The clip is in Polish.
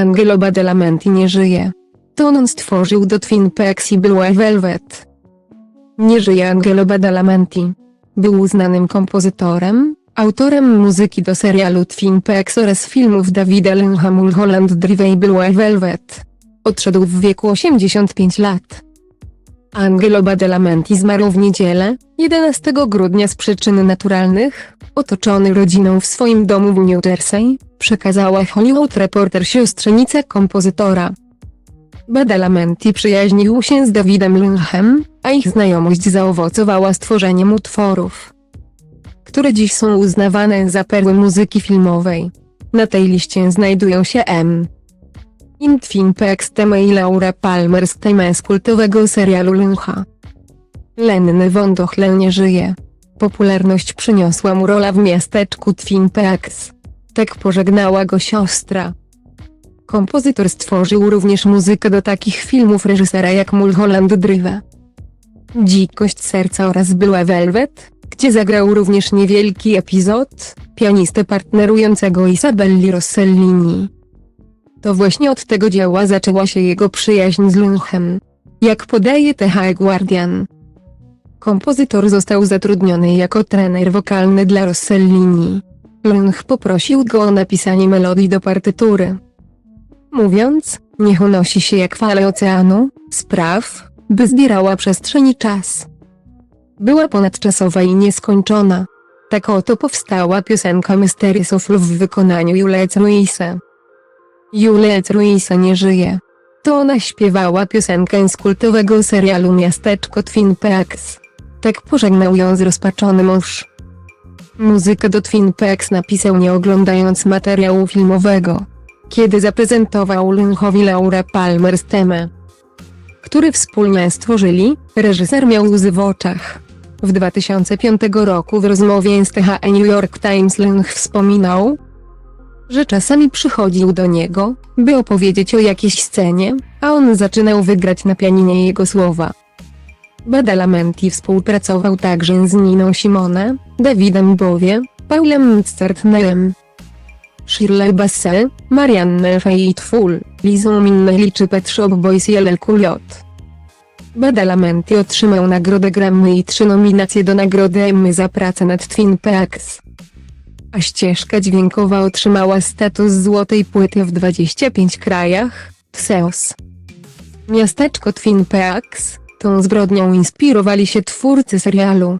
Angelo Badalamenti nie żyje. To on stworzył do Twin Peaks i była Velvet. Nie żyje Angelo Badalamenti. Był uznanym kompozytorem, autorem muzyki do serialu Twin Peaks oraz filmów Davida Lyncha Mulholland Drive i była Velvet. Odszedł w wieku 85 lat. Angelo Badalamenti zmarł w niedzielę, 11 grudnia z przyczyn naturalnych, otoczony rodziną w swoim domu w New Jersey, przekazała Hollywood Reporter siostrzenica kompozytora. Badalamenti przyjaźnił się z Davidem Lynchem, a ich znajomość zaowocowała stworzeniem utworów, które dziś są uznawane za perły muzyki filmowej. Na tej liście znajdują się M. In Twin Peaks Theme i Laura Palmer z Theme z kultowego serialu Lyncha. Lenny Wondochle nie żyje. Popularność przyniosła mu rola w miasteczku Twin Peaks. Tak pożegnała go siostra. Kompozytor stworzył również muzykę do takich filmów reżysera jak Mulholland Drive, Dzikość serca oraz Była Velvet, gdzie zagrał również niewielki epizod, pianistę partnerującego Isabelli Rossellini. To właśnie od tego dzieła zaczęła się jego przyjaźń z Lynchem. Jak podaje TH Guardian. Kompozytor został zatrudniony jako trener wokalny dla Rossellini. Lynch poprosił go o napisanie melodii do partytury. Mówiąc, niech unosi się jak fale oceanu, spraw, by zbierała przestrzeń i czas. Była ponadczasowa i nieskończona. Tak oto powstała piosenka Mysterious of Love w wykonaniu Juliette Ruisa. Juliette Ruisa nie żyje. To ona śpiewała piosenkę z kultowego serialu Miasteczko Twin Peaks. Tak pożegnał ją zrozpaczony mąż. Muzykę do Twin Peaks napisał nie oglądając materiału filmowego. Kiedy zaprezentował Lynchowi Laura Palmer z temę, który wspólnie stworzyli, reżyser miał łzy w oczach. W 2005 roku w rozmowie z THE New York Times Lynch wspominał, że czasami przychodził do niego, by opowiedzieć o jakiejś scenie, a on zaczynał wygrać na pianinie jego słowa. Badalamenti współpracował także z Niną Simone, Davidem Bowie, Paulem Mtzertnerem, Shirley Bassey, Marianne Faithfull, Lizą Minnelli czy Pet Shop Boys i LL Cool J. Badalamenti otrzymał nagrodę Grammy i trzy nominacje do nagrody Emmy za pracę nad Twin Peaks. A ścieżka dźwiękowa otrzymała status złotej płyty w 25 krajach, TSEOS. Miasteczko Twin Peaks, tą zbrodnią inspirowali się twórcy serialu.